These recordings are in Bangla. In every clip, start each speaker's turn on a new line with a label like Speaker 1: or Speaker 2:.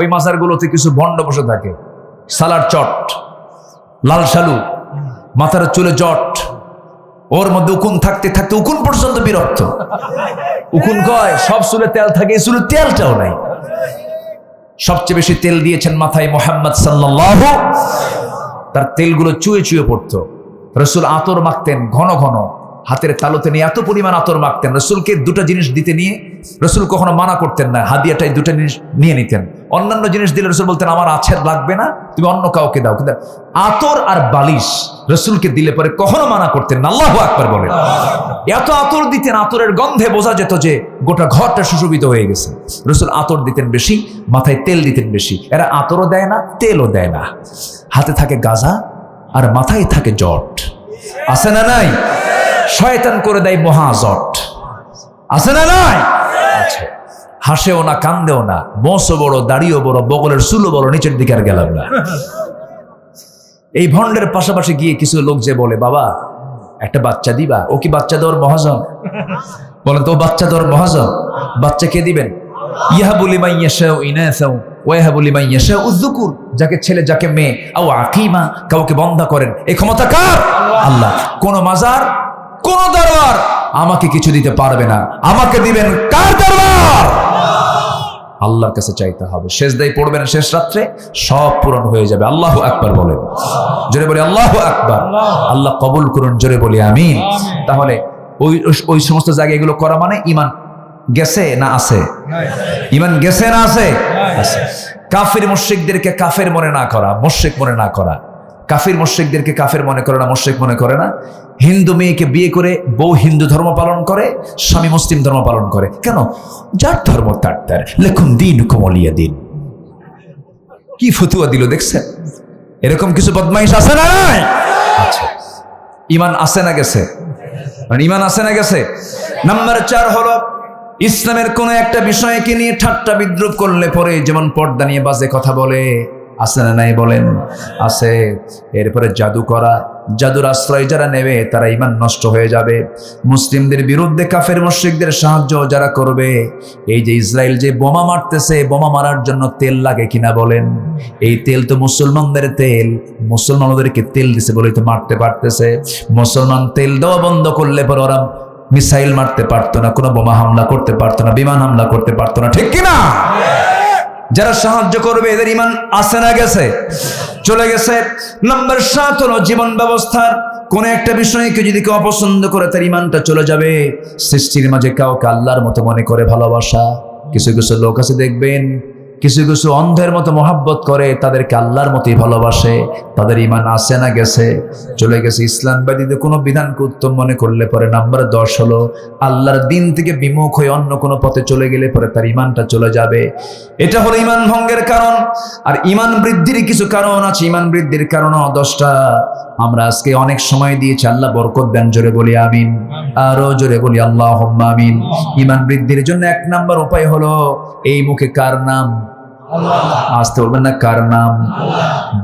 Speaker 1: ওই মাজারগুলোতে কিছু ভণ্ড বসে থাকে। সালার চট, লাল শালু, মাথার চুলে জট, ওর মধ্যে উকুন থাকতে থাকতে উকুন পর্যন্ত বিরক্ত। উকুন কয়, সব চুলে তেল থাকে, এই চুলে তেলটাও নাই। সবচেয়ে বেশি তেল দিয়েছেন মাথায় মোহাম্মদ সাল্লাল্লাহু, তার তেলগুলো চুয়ে চুয়ে পড়তো। রসুল আতর মাখতেন ঘন ঘন। হাতের তালুতে নিয়ে এত পরিমাণ আতর মাখতেন। রসুলকে দুটো জিনিস দিতে নিয়ে রসুল কখনো মানা করতেন না। হাদিয়াটাই দুটো জিনিস নিয়ে নিতেন। অন্যান্য জিনিস দিলে রসুল বলতেন, আমার আছে লাগবে না, তুমি অন্য কাউকে দাও। কিন্তু আতর আর বালিশ রসুলকে দিলে পরে কখনো মানা করতেন না। আল্লাহ আকবার বলেন। এত আতর দিতেন, আতরের গন্ধে বোঝা যেত যে গোটা ঘরটা সুশোভিত হয়ে গেছে। রসুল আতর দিতেন বেশি, মাথায় তেল দিতেন বেশি। এরা আতরও দেয় না, তেলও দেয় না। হাতে থাকে গাজা আর মাথায় থাকে জট। আছে না নাই? শয়তান করে দেয় মহাজট। আছে না নাই? আছে। হাসেও না, কান্দেও না। মোসও বড়, দাড়িও বড়, বগলের চুলো বড়, নিচের দিকে আর গেলাম না। এই ভণ্ডের পাশাপাশি গিয়ে কিছু লোক যে বলে, বাবা, একটা বাচ্চা দিবা? ও কি বাচ্চা দেওয়ার মহাজন? বলেন, তো বাচ্চা দেওয়ার মহাজন। বাচ্চা কে দিবেন? ইহা বলি মাই ইয়াশাউ ইনাসাউ ওয়াহা বলি মাই ইয়াশাউ উযকুর যাকে ছেলে, যাকে মেয়ে। আও আকিমা, কাউকে বন্ধা করেন। এই ক্ষমতা কার? আল্লাহ। কোন মাজার কোন দরবার আমাকে কিছু দিতে পারবে না। আমাকে দিবেন কার দরবার? আল্লাহর কাছে চাইতে হবে। শেষ দায় পড়বে না শেষ রাত্রে সব পূরণ হয়ে যাবে। আল্লাহ আকবার বলেন। জোরে বলি আল্লাহ আকবার। আল্লাহ কবুল করুন জোরে বলি আমিন। তাহলে ওই ওই সমস্ত জায়গায় এগুলো করা মানে ইমান গেছে না আছে? ইমান গেছে না আছে? আছে। কাফের মুশ্রিকদেরকে কাফের মনে না করা মুশ্রিক মনে না করা। কাফির মুশ্রিকদেরকে কাফের মনে করে না মুশ্রিক মনে করে না। হিন্দু মেয়েকে বিয়ে করে বউ হিন্দু ধর্ম পালন করে, স্বামী মুসলিম ধর্ম পালন করে। কেন? যার ধর্ম তার তার। লেখুন দিন কমলিয়া দিন। কি ফতুয়া দিল দেখছেন? এরকম কিছু বদমাইশ আছে না আচ্ছা। ইমান আছে না গেছে? মানে ইমান আছে না গেছে? নাম্বার চার হলো, ইসলামের কোন একটা বিষয়কে নিয়ে ঠাট্টা বিদ্রুপ করলে পরে যেমন পর্দা নিয়ে বাজে কথা বলে, আছে না নাই বলেন? আছে। এরপরে জাদু করা জাদুর আশ্রয় যারা নেবে, তারা ইমান নষ্ট হয়ে যাবে। মুসলিমদের বিরুদ্ধে কাফের মুশ্রিকদের সাহায্য যারা করবে, এই যে ইসরায়েল যে বোমা মারতেছে, বোমা মারার জন্য তেল লাগে কিনা বলেন? এই তেল তো মুসলমানদের তেল, মুসলমানদেরকে তেল দিছে বলেই তো মারতে পারতেছে। মুসলমান তেল দেওয়া বন্ধ করলে পর ওরা মিসাইল মারতে পারতো না, কোনো বোমা হামলা করতে পারতো না, বিমান হামলা করতে পারতো না, ঠিক কিনা? যারা সাহায্য করবে, এদের ইমান আসে না গেছে? চলে গেছে। নম্বর সাত হলো জীবন ব্যবস্থার। কোন একটা বিষয়কে যদি কেউ অপছন্দ করে, তার ইমানটা চলে যাবে। সৃষ্টির মাঝে কাউকে আল্লাহর মতো মনে করে ভালোবাসা। কিছু কিছু লোক আছে, দেখবেন কিছু কিছু অন্ধের মতো মহাব্বত করে, তাদেরকে আল্লাহর মতোই ভালোবাসে, তাদের ইমান আসে না, গেছে, চলে গেছে। ইসলাম ব্যতীত কোনো বিধানকে উত্তম মনে করলে পরে? নাম্বার দশ হলো, আল্লাহর দিন থেকে বিমুখ হয়ে অন্য কোনো পথে চলে গেলে পরে তার ইমানটা চলে যাবে। এটা হলো ইমান ভঙ্গের কারণ। আর ইমান বৃদ্ধির কিছু কারণ আছে। ইমান বৃদ্ধির কারণও দশটা। আমরা আজকে অনেক সময় দিয়েছি। আল্লাহ বরকত দেন, জোরে বলি আমিন। আরও জোরে বলি আল্লাহ আমিন। ইমান বৃদ্ধির জন্য এক নাম্বার উপায় হলো, এই মুখে কার নাম? আসতে বলবেন না কার নাম?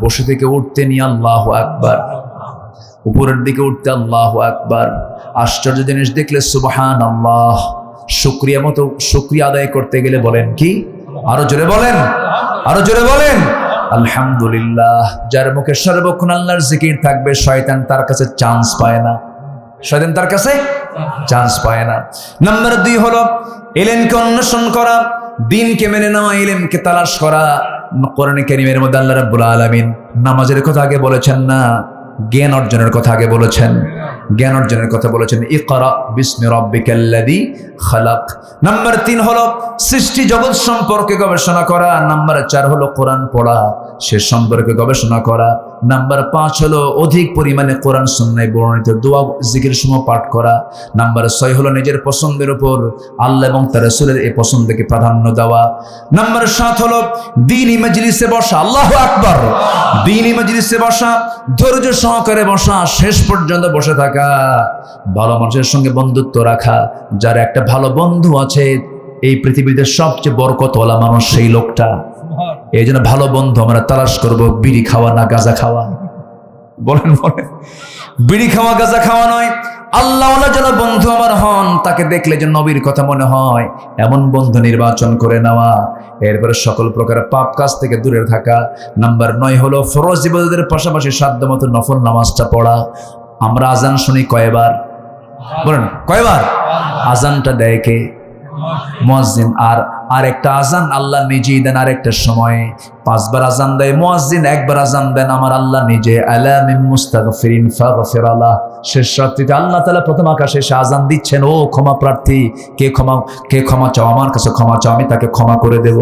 Speaker 1: বসে থেকে উঠতে নিয়ে আল্লাহ আকবার। উপরের দিকে উঠতে আল্লাহ আকবার। আশ্চর্য জিনিস দেখলে সুবহান আল্লাহ শুক্রিয়া মতো শুক্রিয়া আদায় করতে গেলে বলেন কি? আরও জোরে বলেন। আরও জোরে বলেন। আলহামদুলিল্লাহ। যার মুখে সর্বক্ষণ আল্লাহর জিকির থাকবে শয়তান তার কাছে চান্স পায় না। শয়তান তার কাছে চান্স পায় না। নাম্বার দুই হলো এলেনকে অন্বেষণ করা। দিনকে মেনে নেওয়া, ইলেমকে তালাশ করা। কোরআন কারিমের মধ্যে আল্লাহ রাব্বুল আলামিন নামাজের কথা আগে বলেছেন না, জ্ঞান অর্জনের কথা আগে বলেছেন। জ্ঞান অর্জনের কথা বলেছেন নাম্বার তিন হলো সৃষ্টি জগৎ সম্পর্কে গবেষণা করা। নাম্বার চার হলো কোরআন পড়া, সে সম্পর্কে গবেষণা করা। নাম্বার পাঁচ হলো অধিক পরিমাণে কোরআন সন্ন্যায় বর্ণিত দোয়া জিকির সময় পাঠ করা। নাম্বার ছয় হলো নিজের পছন্দের উপর আল্লাহ এবং তার রসুলের এই পছন্দকে প্রাধান্য দেওয়া। নাম্বার সাত হলো দিন ইমাজলিসে বসা, আল্লাহ আকবর। দিন ইমাজলিসে বসা, ধৈর্য সহকারে বসা, শেষ পর্যন্ত বসে থাকা। ভালো মানুষের সঙ্গে বন্ধুত্ব রাখা, যার একটা ভালো বন্ধু আছে, এই পৃথিবীতে সবচেয়ে বরকতওয়ালা মানুষ সেই লোকটা। এই জন্য ভালো বন্ধু, আমরা তালাশ করব, বিড়ি খাওয়া না গাঁজা খাওয়া? বলেন বলেন। বিড়ি খাওয়া, গাঁজা খাওয়া নয়। আল্লাহ যেন বন্ধু আমার হন, তাকে দেখলে যে নবীর কথা মনে হয়। এমন বন্ধু নির্বাচন করে নেওয়া। এরপরে সকল প্রকার পাপ কাজ থেকে দূরে থাকা। নাম্বার নয় হলো, ফরজ ইবাদতের পাশাপাশি সাধ্য মতো নফল নামাজটা পড়া। আমরা আজান শুনি কয়বার? বলেন, কয়বার? আজানটা দেয় কে? মুয়াজ্জিন। আর আর একটা আজান আল্লাহ নিজেই দেন আর একটা সময়ে। পাঁচবার আজান দেয়, মুয়াজ্জিন একবার আজান দেন, আমার আল্লাহ নিজে, আলা মুস্তাগফিরিন ফাগফির আলাহ। শেষ রাত্রিতে আল্লাহ তাআলা প্রথম আকাশে এসে আজান দিচ্ছেন, ও ক্ষমা প্রার্থী, কে ক্ষমা কে ক্ষমা চাও? আমার কাছে ক্ষমা চাও, আমি তাকে ক্ষমা করে দেব।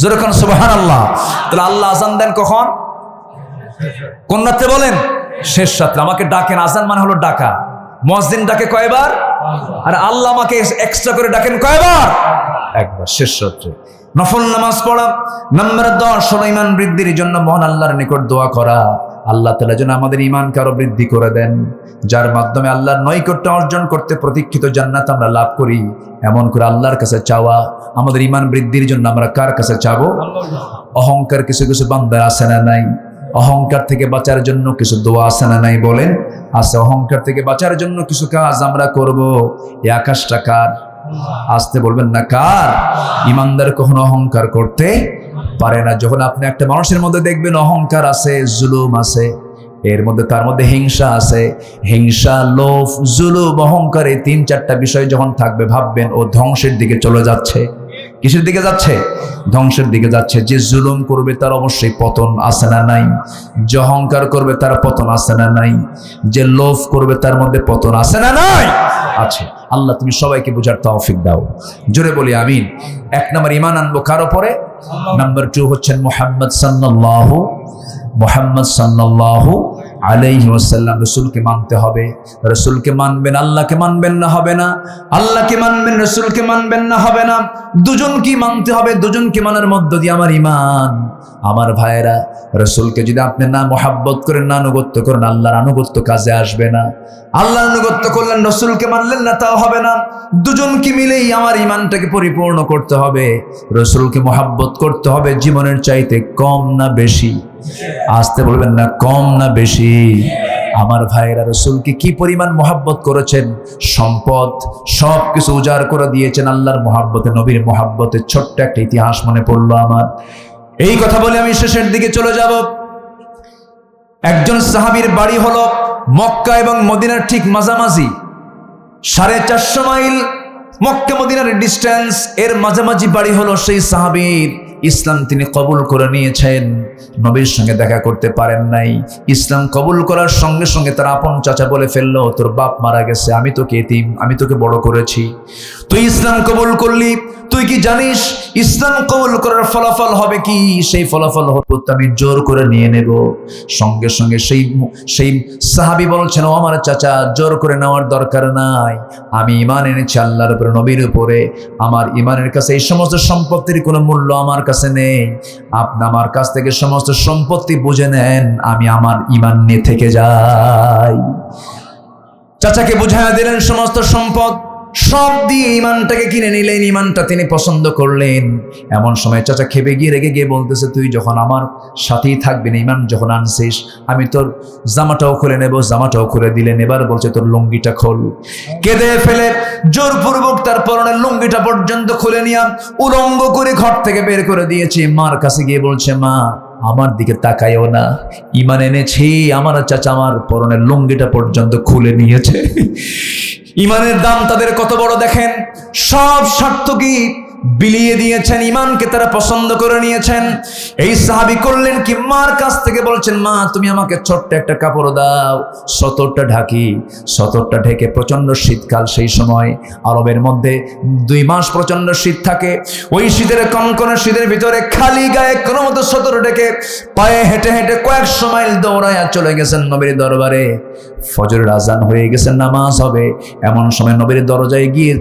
Speaker 1: যেরকম সুবহানাল্লাহ। তাহলে আল্লাহ আজান দেন কখন? কোন রাত্রে বলেন, শেষ রাত্রে। আমাকে ডাকেন, আজান মানে হলো ডাকা। মুয়াজ্জিন ডাকে কয়বার? আর আল্লাহ আমাকে এক্সট্রা করে ডাকেন কয়বার? একবার শেষ রাত্রে। নফল নামাজ পড়া, নাম্বার দশ হলো ইমান বৃদ্ধির জন্য মহান আল্লাহর নিকট দোয়া করা। আল্লাহ তালা যেন আমাদের ইমানকে আরও বৃদ্ধি করে দেন, যার মাধ্যমে আল্লাহর নৈকট্য অর্জন করতে প্রতীক্ষিত জান্নাত আমরা লাভ করি। এমন করে আল্লাহর কাছে চাওয়া, আমাদের ইমান বৃদ্ধির জন্য আমরা কার কাছে চাবো? অহংকার কিছু কিছু বান্দার আছে না নাই? অহংকার থেকে বাঁচার জন্য কিছু দোয়া আছে না নাই বলেন? আছে, অহংকার থেকে বাঁচার জন্য কিছু কাজ আমরা করব। এই আকাশটা কার? আসতে বলবেন না, কার? ইমানদার কখনো অহংকার করতে পারে না। যখন আপনি একটা মানুষের মধ্যে দেখবেন অহংকার আছে, জুলুম আছে, এর মধ্যে তার মধ্যে হিংসা আছে, হিংসা, লোভ, জুলুম, অহংকার, এই তিন চারটা বিষয় যখন থাকবে, ভাববেন, ও ধ্বংসের দিকে চলে যাচ্ছে। কিসের দিকে যাচ্ছে? ধ্বংসের দিকে যাচ্ছে। যে জুলুম করবে তার অবশ্যই পতন আছে না নাই? যে অহংকার করবে তার পতন আছে না নাই? যে লোভ করবে তার মধ্যে পতন আছে না নাই? আছে। আল্লাহ, তুমি সবাইকে বোঝার তৌফিক দাও। জোরে বলি, আমিন। এক নম্বর ইমান আনব কার পরে নাম্বার টু হচ্ছেন মোহাম্মদ সাল্লাল্লাহু মোহাম্মদ সাল্লাল্লাহু আলাইহি ওয়াসাল্লাম রসুলকে মানতে হবে। রসুলকে মানবেন, আল্লাহকে মানবেন না হবে না। আল্লাহকে মানবেন, রসুলকে মানবেন না হবে না। দুজনকে মানতে হবে, দুজনকে মানার মধ্য দিয়ে আমার ইমান আমার ভাইয়েরা, রসুলকে যদি আপনি না মোহাব্বত করেন, না আনুগত্য করেন, আল্লাহর আনুগত্য কাজে আসবে না। আল্লাহর আনুগত্য করলেন, রসুলকে মানলেন না, তাও হবে না। দুজনকে মিলেই আমার ইমানটাকে পরিপূর্ণ করতে হবে। রসুলকে মোহাব্বত করতে হবে জীবনের চাইতে কম না বেশি। আসতে বলবেন না, কম না বেশি। আমার ভাইয়েরা, রসুলকে কি পরিমাণ মোহাব্বত করেছেন? সম্পদ সব কিছু উজাড় করে দিয়েছেন আল্লাহর মোহাব্বতে, নবীর মোহাব্বতে। ছোট্ট একটা ইতিহাস মনে পড়ল আমার। এই কথা বলে আমি শেষের দিকে চলে যাব। একজন সাহাবির বাড়ি হল মক্কা এবং মদিনার ঠিক মাঝামাঝি। সাড়ে চারশো মাইল মক্কা মদিনার ডিস্টেন্স এর মাঝামাঝি বাড়ি হলো সেই সাহাবীর। ইসলাম তিনি কবুল করে নিয়েছেন, নবীর সঙ্গে দেখা করতে পারেন নাই। ইসলাম কবুল করার সঙ্গে সঙ্গে তার আপন চাচা বলে ফেলল, তোর বাপ মারা গেছে, আমি তোকে এতিম, আমি তোকে বড় করেছি। তুই ইসলাম কবুল করলি, তুই কি জানিস ইসলাম কবুল করার ফলাফল হবে কি? সেই ফলাফল হতো আমি জোর করে নিয়ে নেব। সঙ্গে সঙ্গে সেই সেই সাহাবি বলছেন, ও আমার চাচা, জোর করে নেওয়ার দরকার নাই। আমি ইমান এনেছি আল্লাহর উপরে, নবীর উপরে। আমার ইমানের কাছে এই সমস্ত সম্পত্তির কোনো মূল্য আমার নেই। আপনি আমার কাছ থেকে সমস্ত সম্পত্তি বুঝে নেন, আমি আমার ইমান নিয়ে থেকে যাই। চাচাকে বুঝাইয়া দিলেন, সমস্ত সম্পদ সব দিয়ে ইমানটাকে কিনে নিলেন, ইমানটা তিনি পছন্দ করলেন। এমন সময় চাচা খেপে গিয়ে রেগে গিয়ে বলতেছে, তুই যখন আমার সাথেই থাকবি না, ইমান যখন আনছিস, আমি তোর জামাটাও খুলে নেব, জামাটাও খুলে দিলেন। এবার বলছে, তোর লুঙ্গিটা খোল। কেঁদে ফেলে, জোরপূর্বক তার পরনের লুঙ্গিটা পর্যন্ত খুলে নিয়ে উলঙ্গ করে ঘর থেকে বের করে দিয়েছে। মার কাছে গিয়ে বলছে, মা আমার দিকে তাকাইও না। ইমান এনেছি, আমার চাচা আমার পরনের লুঙ্গিটা পর্যন্ত খুলে নিয়েছে। ইমানের দাম তাদের কত বড় দেখেন? সব স্বার্থ কি বিলিয়ে দিয়েছেন ইমানকে তারা পছন্দ করে নিয়েছেন। এই সাহাবি করলেন কি? মার কাছ থেকে বলছেন, মা, তুমি আমাকে ছোট্ট একটা কাপড় দাও। সতরটা ঢাকি, সতরটা ঢেকে প্রচণ্ড শীতকাল সেই সময় আরবের মধ্যে দুই মাস প্রচণ্ড শীত থাকে। ওই শীতের কনকনে শীতের ভিতরে খালি গায়ে কোনো মতো সতর ঢেকে পায়ে হেঁটে হেঁটে কয়েকশো মাইল দৌড়াইয়া চলে গেছেন নবীর দরবারে। ফজরের আজান হয়ে গেছে, নামাজ হবে। এমন সময় নবীর দরজায় গিয়ে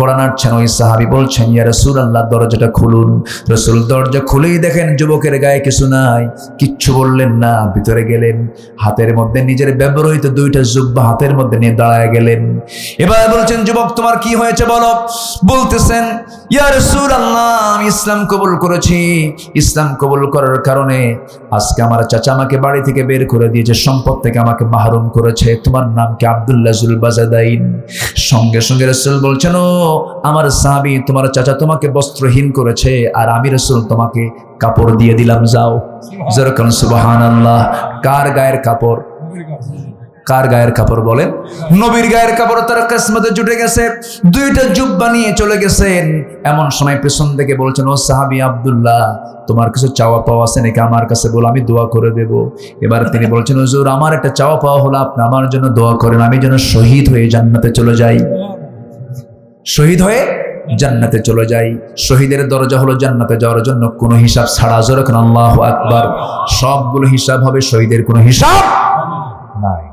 Speaker 1: করা নাড়ছেন ওই সাহাবি বলছেন, ইয়া রসুল আল্লাহ দরজাটা খুলুন। রসুল দরজা খুলেই দেখেন যুবকের গায়ে কিছু নাই, কিচ্ছু বললেন না, ভিতরে গেলেন, হাতের মধ্যে নিজের ব্যবহৃত দুইটা জুব্বা হাতের মধ্যে নিয়ে দাঁড়ায় গেলেন। এবার বলছেন, যুবক, তোমার কি হয়েছে বলো? বলতেছেন, ইয়া রসুল আল্লাহ আমি ইসলাম কবুল করেছি। ইসলাম কবুল করার কারণে আজকে আমার চাচা আমাকে বাড়ি থেকে বের করে দিয়েছে, সম্পদ থেকে আমাকে মাহরুম করেছে। তোমার নাম কি আব্দুল্লাহ বাজাদাইন সঙ্গে সঙ্গে রসুল বলছেন, ও আমার সাহাবি তোমার চাচা তোমাকে বস্ত্রহীন করেছে, আর আমি রসুল তোমাকে কাপড় দিয়ে দিলাম, যাও। যেরকম সুবাহান আল্লাহ কার গায়ের কাপড়? কার গায়ের কাপড় বলেন? নবীর গায়ের কাপড় তার কিসমতে জুটে গেছে, দুইটা জুব্বা নিয়ে চলে গেছেন। এমন সময় পেছন থেকে বলছেন, ও সাহাবি আব্দুল্লাহ, তোমার কিছু চাওয়া পাওয়া আছে নাকি? আমার কাছে বলো, আমি দোয়া করে দেব। এবার তিনি বলছেন, হুজুর, আমার একটা চাওয়া পাওয়া হলো, আপনি আমার জন্য দোয়া করেন, আমি যেন শহীদ হয়ে জান্নাতে চলে যাই। শহীদ হয়ে জান্নাতে চলে যাই। শহীদের দরজা হলো জান্নাতে যাওয়ার জন্য কোনো হিসাব ছাড়া। যখন আল্লাহ আকবার। সবগুলো হিসাব হবে শহীদের কোনো হিসাব নাই।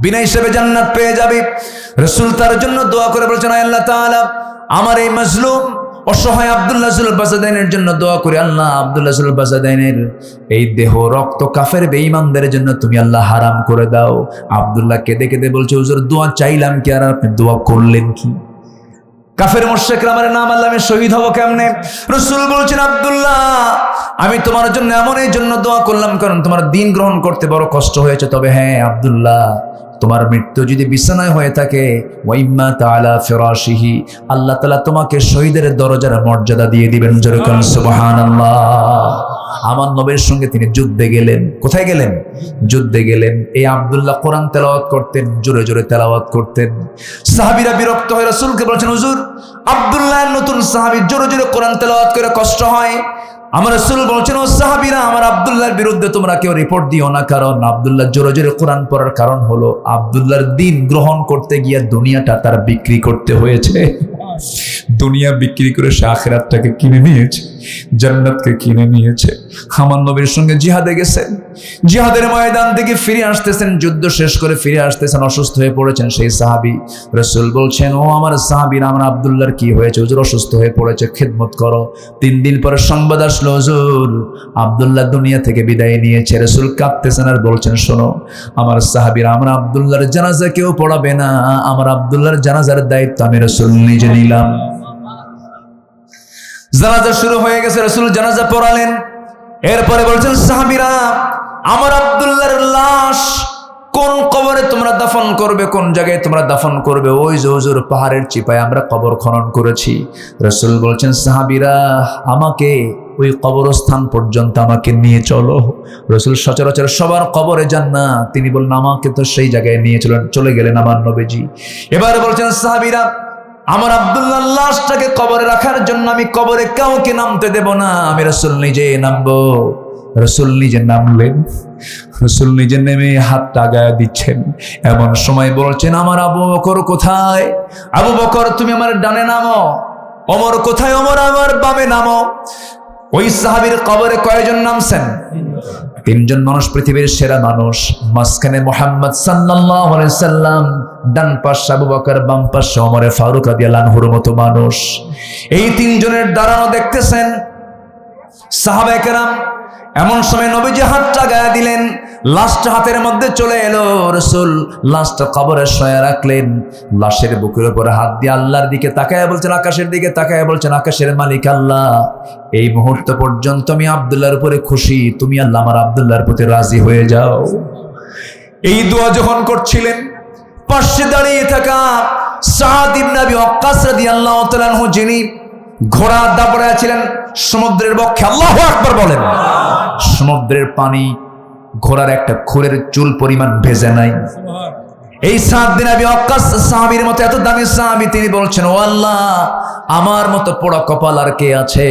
Speaker 1: বিনা হিসেবে জান্নাত পেয়ে যাবে। রসুল তার জন্য দোয়া করে বলছেন, "আয় আল্লাহ তাআলা, আমার এই মজলুম অসহায় আব্দুল্লাহ সুল বাজাদাইনের জন্য দোয়া করি। আল্লাহ আব্দুল্লাহ সুল বাজাদাইনের এই দেহ, রক্ত, কাফের, বেঈমানদের জন্য তুমি আল্লাহ হারাম করে দাও। আবদুল্লাহ কেঁদে কেঁদে বলছে দোয়া চাইলাম কি আর? আপনি দোয়া করলেন কি? কাফের মোর্শেকরা আমার নাম আল্লাহ আমি শহীদ হব কেমনে? রসুল বলছেন, আবদুল্লাহ, আমি তোমার জন্য এমন এই জন্য দোয়া করলাম, কারণ তোমার দিন গ্রহণ করতে বড় কষ্ট হয়েছে। তবে হ্যাঁ আবদুল্লাহ, তোমার মৃত্যু যদি বিছানায় হয়ে থাকে ওয়াইম্মা তালা ফেরাসিহি আল্লাহ তালা তোমাকে শহীদের দরজার মর্যাদা দিয়ে দিবেন। যেরকম সুবহানাল্লাহ। আমার নবীর সঙ্গে তিনি যুদ্ধে গেলেন। কোথায় গেলেন? যুদ্ধে গেলেন। এই আব্দুল্লাহ কোরআন তেলাওয়াত করতেন, জোরে জোরে তেলাওয়াত করতেন। সাহাবীরা বিরক্ত হয়ে রাসূলকে বলছেন, হুজুর, আব্দুল্লাহ নতুন সাহাবী, জোরে জোরে কোরআন তেলাওয়াত করে কষ্ট হয়। আমার রসুল বলছেন, ও সাহাবিরা, আমার আব্দুল্লাহর বিরুদ্ধে তোমরা কেউ রিপোর্ট দিও না। কারণ আবদুল্লাহ জোরে জোরে কোরআন পড়ার কারণ হলো, আব্দুল্লাহর দিন গ্রহণ করতে গিয়ে দুনিয়াটা তার বিক্রি করতে হয়েছে। দুনিয়া বিক্রি করে সে আখেরাতটাকে কিনে নিয়েছে, জান্নাতকে কিনে নিয়েছে। আমার নবীর সঙ্গে জিহাদে গেছেন জিহাদের ময়দান থেকে ফিরে আসতেছেন, যুদ্ধ শেষ করে ফিরে আসতেছেন, অসুস্থ হয়ে পড়েছেন সেই সাহাবি। রসুল বলছেন, ও আমার সাহাবির আমার আবদুল্লাহর কি হয়েছে? হুজুর অসুস্থ হয়ে পড়েছে, খেদমত করো। তিন দিন পরে সংবাদ আসলো, হুজুর, আবদুল্লাহ দুনিয়া থেকে বিদায় নিয়েছে। রসুল কাঁদতেছেন আর বলছেন, শোনো, আমার সাহাবিরা আমার আবদুল্লাহর জানাজা কেউ পড়াবে না। আমার আবদুল্লাহর জানাজার দায়িত্ব আমি রসুল নিজে নিলাম জানাজা শুরু হয়ে গেছে, রসুল জানাজা পড়ালেন। এরপরে বলছেন, সাহাবিরা, আমার আব্দুল্লাহর লাশ কোন কবরে তোমরা দাফন করবে, কোন জায়গায় তোমরা দাফন করবে? ওই যে পাহাড়ের চিপায় আমরা কবর খনন করেছি। রসুল বলছেন, সাহাবিরা, আমাকে ওই কবরস্থান পর্যন্ত আমাকে নিয়ে চলো। রসুল সচরাচর সবার কবরে যান না। তিনি বললেন, আমাকে তো সেই জায়গায় নিয়ে চলেন চলে গেলেন আমার নবীজি। এবার বলছেন, সাহাবিরা আমার আব্দুল্লাহ লাশটাকে কবরে রাখার জন্য আমি কবরে কাউকে নামতে দেব না, আমি রসুল নিজে নামবো। রসুল নিজে নামলেন। রসুল নিজে নেমে হাতটা গায়ে দিচ্ছেন। এমন সময় বলছেন, আমার আবু বকর কোথায়? আবু বকর, তুমি আমার ডানে নামো। অমর কোথায়? অমর আমার বামে নামো। ওই সাহাবীর কবরে কয়জন নামছেন? তিনজন মানুষ পৃথিবীর সেরা মানুষ। মাঝখানে মোহাম্মদ সাল্লাম, ডান পাশ আবু বকর, বাম পাশে অমরে ফারুক আদি আল্লাহর মতো মানুষ। এই তিনজনের দাঁড়ানো দেখতেছেন সাহাবায়ে কেরাম এমন সময় নবীজি হাতটা গায়ে দিলেন লাশটা হাতের মধ্যে চলে এলো রসুল। লাশটা কবরে শয়া রাখলেন, লাশের বুকের উপরে হাত দিয়ে আল্লাহর দিকে তাকায় বলছেন, আকাশের দিকে তাকায় বলছেন, আকাশের মালিক আল্লাহ। এই মুহূর্ত পর্যন্ত আমি আবদুল্লাহর উপরে খুশি, তুমি আল্লাহ আমার আবদুল্লাহর প্রতি রাজি হয়ে যাও। এই দোয়া যখন করছিলেন, পাশে দাঁড়িয়ে থাকা আবি ওয়াক্কাস রাদিয়াল্লাহু তাআলা আনহু যিনি ঘোড়া দাপড়ে ছিলেন, সমুদ্রের বক্ষে আল্লাহ আকবার বলেন। সমুদ্রের পানি ঘোড়ার একটা খুরের চুল পরিমাণ ভেজে নাই। এই সাত দিন আমি অক্কাস সাহাবির মতো, এত দামি সাহাবি তিনি বলছেন, ও আল্লাহ, আমার মতো পোড়া কপাল আর কে আছে?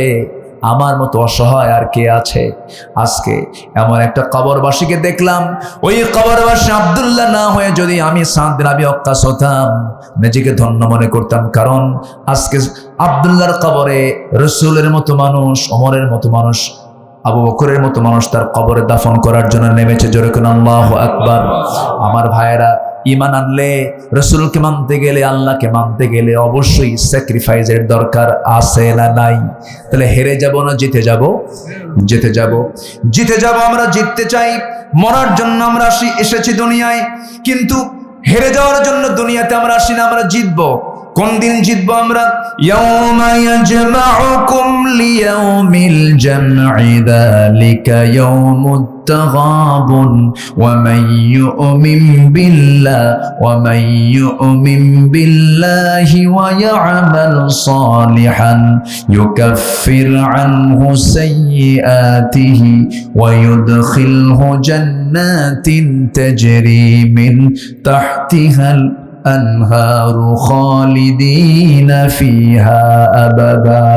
Speaker 1: আমার মতো অসহায় আর কে আছে? আজকে এমন একটা কবরবাসীকে দেখলাম। ওই কবরবাসী আবদুল্লাহ না হয়ে যদি আমি সাত দিন আমি অক্কাস হতাম, নিজেকে ধন্য মনে করতাম। কারণ আজকে আবদুল্লাহর কবরে রসুলের মতো মানুষ অমরের মতো মানুষ আবু বকরের মতো মানুষ তার কবরে দাফন করার জন্য নেমেছে জোরে কোন, আল্লাহ আকবার। আমার ভাইয়েরা ইমান আনলে, রসুলকে মানতে গেলে, আল্লাহকে মানতে গেলে অবশ্যই স্যাক্রিফাইসের দরকার আছে না নাই? তাহলে হেরে যাব না জিতে যাব? জিতে যাব। জিতে যাব আমরা, জিততে চাই। মরার জন্য আমরা আসি, এসেছি দুনিয়ায়। কিন্তু হেরে যাওয়ার জন্য দুনিয়াতে আমরা আসি না, আমরা জিতবো। কোন দিন জিতবো আমরা ইয়াউমা ইয়াজমাউকুম লিয়াউমিল জামঈ যালিকা ইয়াউমুত তাগাবুন ওয়া মান ইউমিন বিল্লাহ ওয়া মান ইউমিন বিল্লাহি ওয়া ইয়ামাল সালিহান ইউকাফির আনহু সাইয়্যাতিহি ওয়া ইউদখিলহু জান্নাতিন তাজরি মিন তাহতিহাল الأنهار خالدين فيها أبدا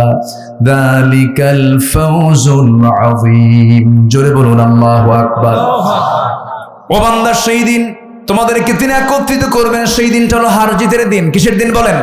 Speaker 1: ذلك الفوز العظيم জোরে বলুন আল্লাহু আকবার ও বান্দা সেই দিন তোমাদেরকে তিনি একত্রিত করবেন সেই দিনটা হলো হার জিতের দিন কিসের দিন বলেন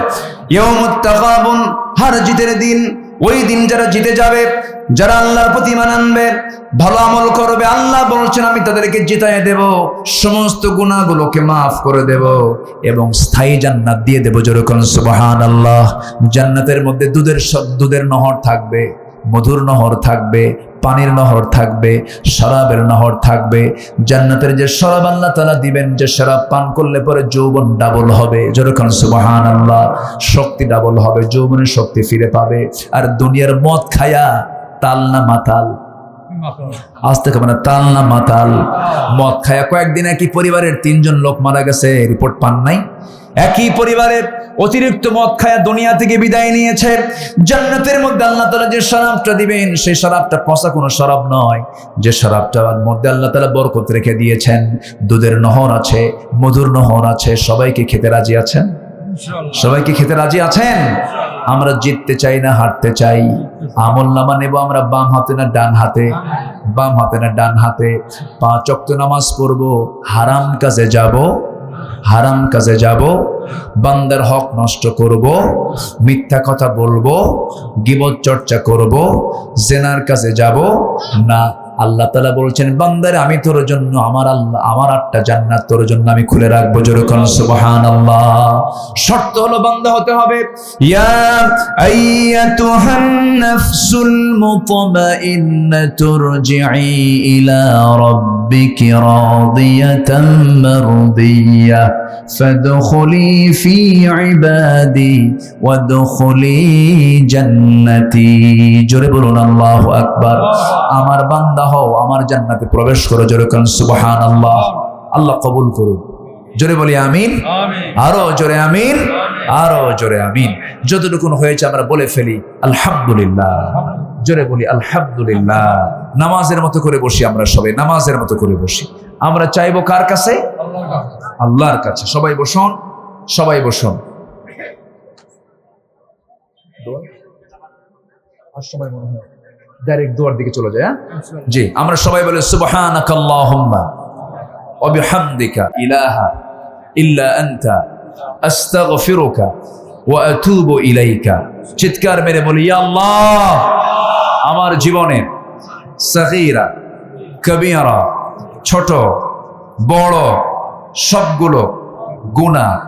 Speaker 1: ইয়াউমুত তাগাবুন হার জিতের দিন ওই দিন যারা জিতে যাবে, যারা আল্লাহর প্রতি ইমান আনবে, ভালো আমল করবে, আল্লাহ বলছেন, আমি তাদেরকে জিতাই দেব, সমস্ত গুণাগুলোকে মাফ করে দেব এবং স্থায়ী জান্নাত দিয়ে দেব। যেরকম সুবহান আল্লাহ জান্নাতের মধ্যে দুধের সব- দুধের নহর থাকবে, মধুর নহর থাকবে পানির নহর থাকবে, শরাবের নহর থাকবে। জান্নাতের যে শরাব আল্লাহ তালা দিবেন, যে শরাব পান করলে পরে যৌবন ডাবল হবে। যেরকম সুবাহান আল্লাহ শক্তি ডাবল হবে, যৌবনের শক্তি ফিরে পাবে। আর দুনিয়ার মদ খায়া তাল না মাতাল? আজ থেকে মানে তাল না মাতাল। মদ খায়া কয়েকদিন একই পরিবারের তিনজন লোক মারা গেছে, রিপোর্ট পান নাই। একই পরিবারের অতিরিক্ত মদ খায়া দুনিয়া থেকে বিদায় নিয়েছে। জান্নাতের মধ্যে আল্লাহ তালা যে শরাবটা দিবেন সেই শরাবটা পচা কোনো শরাব নয়। যে শরাবটার মধ্যে আল্লাহ তালা বরকত রেখে দিয়েছেন দুধের নহর আছে মধুর নহর আছে সবাইকে খেতে রাজি আছেন? সবাইকে খেতে রাজি আছেন? আমরা জিততে চাই না হারতে চাই। আমল নামা নেব আমরা বাম হাতে না ডান হাতে। বাম হাতে না ডান হাতে। পাঁচ অক্ত নামাজ পড়ব হারাম কাজে যাব। হারাম কাজে যাব, বান্দার হক নষ্ট করব, মিথ্যা কথা বলব গিবত চর্চা করব, জেনার কাজে যাব। না, আল্লাহ তালা বলছেন, বান্দার আমি তোর জন্য, আমার আল্লাহ, আমার আটটা জান্নাত তোর জন্য আমি খুলে রাখব যেরকম সুবহান আল্লাহ শর্ত হলো বান্দা হতে হবে। ইয়া আইয়াতুহান নাফসুল মুতমাইন্নাতু রজিই ইলা রাব্বিকি রাদিয়াতাম মারদিয়া فادخلي في عبادي وادخلي جنتي জোরে বলুন আল্লাহু আকবার আমার বান্দা হও আমার জান্নাতে প্রবেশ করো জোরে কোন সুবহানাল্লাহ আল্লাহ কবুল করুন জোরে বলি আমিন আরো জোরে আমিন আরও জোরে আমিন। যতটুকুন হয়েছে আমরা বলে ফেলি, আলহামদুলিল্লাহ। জোরে বলি, আলহামদুলিল্লাহ। নামাজের মতো করে বসি আমরা সবাই, নামাজের মতো করে বসি। আমরা চাইব কার কাছে? আল্লাহর কাছে। সবাই বসুন সবাই বসুন। সবাই মনে হয় ডাইরেক্ট দুয়ার দিকে চলে যায় হ্যাঁ? জি, আমরা সবাই বলে, সুবহানাকাল্লাহুম্মা আস্তাগফিরুকা ওয়া আতুবু ইলাইকা। চিৎকার মেরে বলি, ইয়া আল্লাহ, আমার জীবনে সগীরা, কবিরা, ছোট, বড় সবগুলো গুনাহ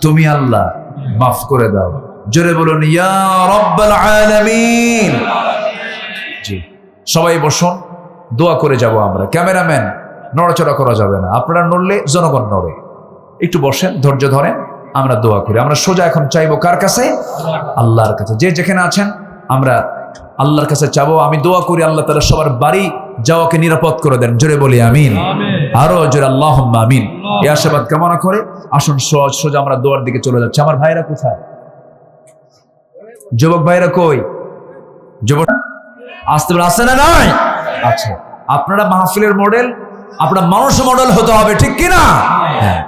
Speaker 1: তুমি আল্লাহ মাফ করে দাও। জোরে বলুন, ইয়া রব্বাল আলামিন। জি, সবাই বসুন, দোয়া করে যাব আমরা। ক্যামেরাম্যান, নড়াচড়া করা যাবে না। আপনারা নড়লে জনগণ নড়ে। একটু বসেন, ধৈর্য ধরেন। আমরা দোয়া করি। আমরা সোজা এখন চাইব কার কাছে? আল্লাহর কাছে। যে যেখানে আছেন আমরা আল্লাহর কাছে চাবো। আমি দোয়া করি আল্লাহ তালা সবার বাড়ি যাওয়াকে নিরাপদ করে দেন। জোরে বলি আমিন। আরও জোরে আল্লাহ আমিন। এ আশাবাদ কামনা করে আসুন সহজ সোজা আমরা দোয়ার দিকে চলে যাচ্ছি। আমার ভাইরা কোথায়? যুবক ভাইরা কই? যুবক আসতে পারে আসে না নয় আচ্ছা। আপনারা মাহফিলের মডেল আপনারা মানুষ মডেল হতে হবে ঠিক কি না হ্যাঁ।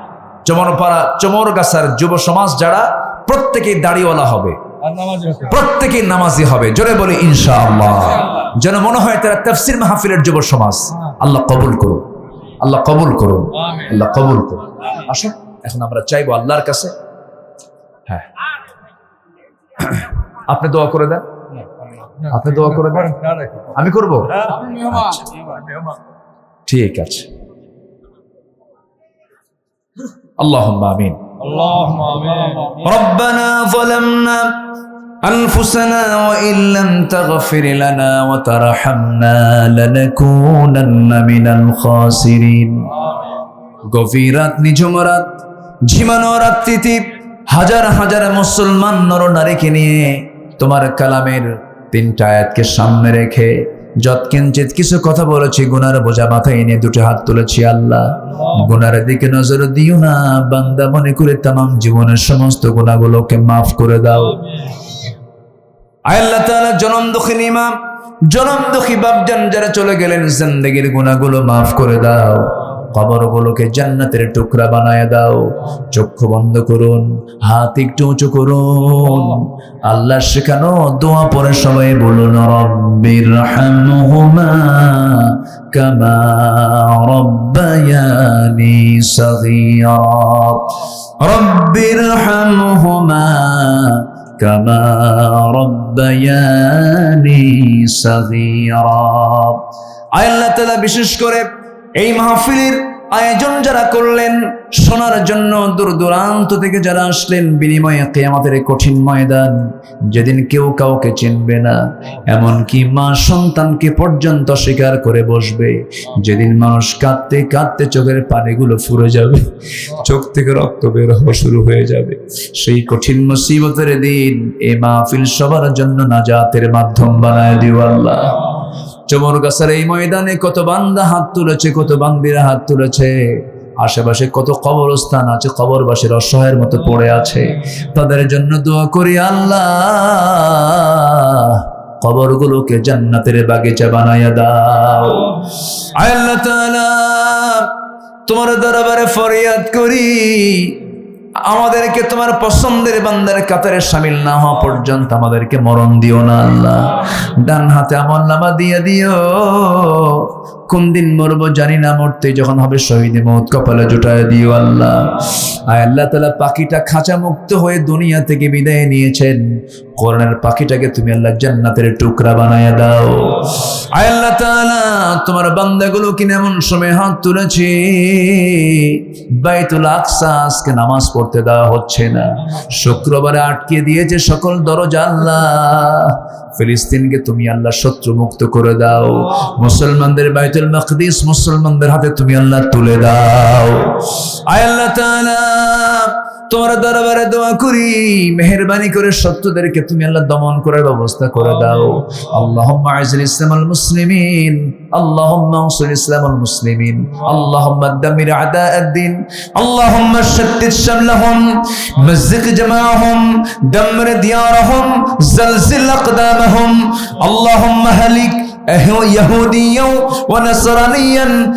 Speaker 1: চমরপাড়া চমরগাছার যুব সমাজ যারা প্রত্যেকেই দাড়িওয়ালা হবে প্রত্যেকেই নামাজি হবে জোরে বলি ইনশাআল্লাহ যেন মনে হয় তারা তফসির মাহফিলের যুব সমাজ আল্লাহ কবুল করুন আল্লাহ কবুল করুন আল্লাহ কবুল করুন আসুন এখন আমরা চাইব আল্লাহর কাছে হ্যাঁ আপনি দোয়া করে দেন আপনি দোয়া করে দেন আমি করব ঠিক আছে আল্লাহ আমিন
Speaker 2: اللهم آمين
Speaker 1: ربنا ظلمنا أنفسنا وإن لم تغفر لنا وترحمنا لنكونن من الخاسرين গভীর রাত নিঝুম রাত ঝিমানো রাত্রিতে হাজার হাজার মুসলমান নর নারীকে নিয়ে তোমার কালামের তিনটা আয়াতকে সামনে রেখে যৎকিঞ্চিত কিছু কথা বলেছি, গুনার বোঝা মাথায় এনে দুটো হাত তুলেছি, আল্লাহ। গুনার দিকে নজর দিও না, বান্দা মনে করে তামাম জীবনের সমস্ত গুণাগুলোকে মাফ করে দাও। আল্লাহ জনম দুঃখিনী মা জনম দুঃখী বাপজান যারা চলে গেলেন, জিন্দগির গুণাগুলো মাফ করে দাও। কবরগুলোকে জান্নাতের টুকরা বানায় দাও চক্ষু বন্ধ করুন হাত একটু উঁচু করুন আল্লাহ শেখানো দোয়া পরে সবাই বলুন রব্বির হামহুমা কামা রব্বায়ানি সগীরা রব্বির হামহুমা كما ربياني صغيرا আয় আল্লাহ তাআলা বিশেষ করে এই মাহফিলের আয়োজন যারা করলেন, শোনার জন্য দূর দূরান্ত থেকে যারা আসলেন, বিনিময়ে আমাদের কঠিন ময়দান যেদিন কেউ কাউকে চিনবে না, এমনকি মা সন্তানকে পর্যন্ত স্বীকার করে বসবে। যেদিন মানুষ কাঁদতে কাঁদতে চোখের পানিগুলো ফুরে যাবে, চোখ থেকে রক্ত বের হওয়া শুরু হয়ে যাবে। সেই কঠিন মুসিবতের দিন এ মাহফিল সবার জন্য নাজাতের মাধ্যম বানায় দিও আল্লাহ। চমর গাছের এই ময়দানে কত বান্দা হাত তুলেছে, কত বান্দিরা হাত তুলেছে। আশেপাশে কত কবরস্থান আছে, কবরবাসীর অসহায়ের মতো পড়ে আছে। তাদের জন্য দোয়া করি, আল্লাহ, কবরগুলোকে জান্নাতের বাগিচা বানাইয়া দাও। আল্লাহ তোমার দরবারে ফরিয়াদ করি। আমাদেরকে তোমার পছন্দের বান্দার কাতারে সামিল না হওয়া পর্যন্ত আমাদেরকে মরণ দিও না আল্লাহ। ডান হাতে আমল নামা দিয়ে দিও। কোন দিন মরবো জানি না মরতে যখন হবে শহীদে মত কপালে জুটায় দিও আল্লাহ। আয় আল্লাহ তালা পাখিটা খাঁচা মুক্ত হয়ে দুনিয়া থেকে বিদায় নিয়েছেন। কোরআনের পাখিটাকে তুমি আল্লাহ জান্নাতের টুকরা বানায় দাও। আয় আল্লাহ তাআলা তোমার বান্দাগুলো কিনে এমন সময় হাত তুলেছে, বাইতুল আকসা, আজকে নামাজ পড়তে দেওয়া হচ্ছে না। শুক্রবারে আটকে দিয়েছে সকল দরজা আল্লাহ। ফিলিস্তিনকে তুমি আল্লাহ শত্রু মুক্ত করে দাও। মুসলমানদের বাইতুল মাকদিস মুসলমানদের হাতে তুমি আল্লাহ তুলে দাও। আয় আল্লাহ তাআলা তোমার দরবারে দোয়া করি মেহেরবানি করে সত্যদেরকে তুমি আল্লাহ দমন করার ব্যবস্থা করে দাও আল্লাহুম্মা আইজিল ইসলাম আল মুসলিমিন আল্লাহুম্মা আনসুর ইসলাম আল মুসলিমিন আল্লাহুম্মা দামির আদা الدين اللهم شتت شملهم مزق جماعهم دمر ديارهم زلزل أقدامهم اللهم هلك يهوديا ونصرانيا